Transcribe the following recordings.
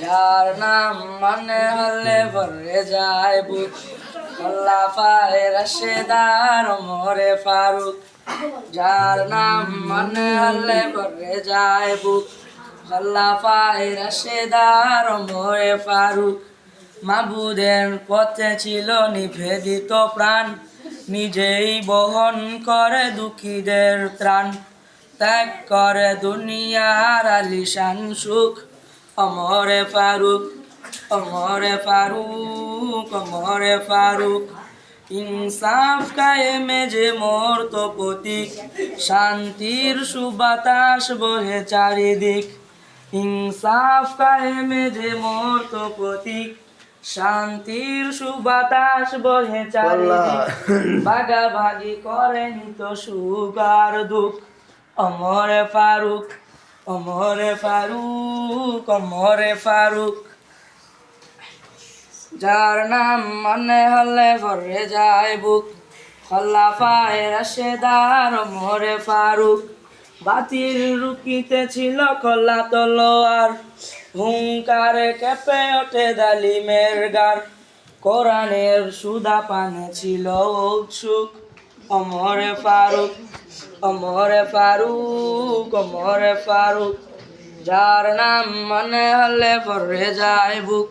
যার নাম মনে হলে ভরে যায় বুক। আল্লাহ পায় রশেদার মরে ফারুক। যার নাম মনে হলে ভরে যায় বুক। আল্লাহ পায় রশেদার মরে ফারুক। মাবুদের পথে ছিল নিবেদিত প্রাণ। নিজেই বহন করে দুঃখীদের ত্রাণ। ত্যাগ করে দুনিয়ার আলিশান সুখ। অমরে ফারুক অমরে ফারুক অমরে ফারুক। ইনসাফ কায়েমে যে মোর তো প্রতীক শান্তির সুবাতাস বহে চারিদিক। ইনসাফ কায়েমে যে মোর তো প্রতীক শান্তির সুবাতাস বহে চারিদিক। ভাগাভাগি করেন তো সুখ আর দুঃখ। অমরে ফারুক অমরে ফারুক অমরে ফারুক। যার নাম মনে হলে ভরে যায় বুক। খল্লা পায় রাশেদার অমরে ফারুক। বাতিল রুকিতে ছিল খোলা তলোয়ার। হুঙ্কারে কেঁপে ওঠে দালিমের গার। কোরআনের সুদা পানে ছিল উৎসুক অমরে ফারুক অমরে ফারুক অমরে ফারুক। যার নাম মনে হলে পরে যায় বুক।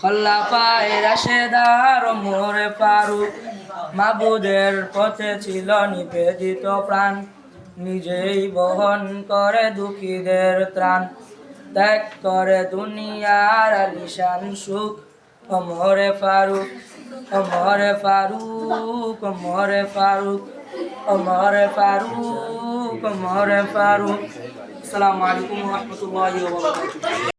খল্লা পায় রাশেদার অমরে ফারুক। মাবুদের পথে ছিল নিবেদিত প্রাণ। নিজেই বহন করে দুঃখীদের ত্রাণ। ত্যাগ করে দুনিয়ার আলিশান সুখ। অমরে ফারুক অমরে ফারুক অমরে ফারুক অমরে ফারুক অমরে ফারুক। আসসালামু আলাইকুম রহমতুল্লাহি ওয়া বারাকাতুহু।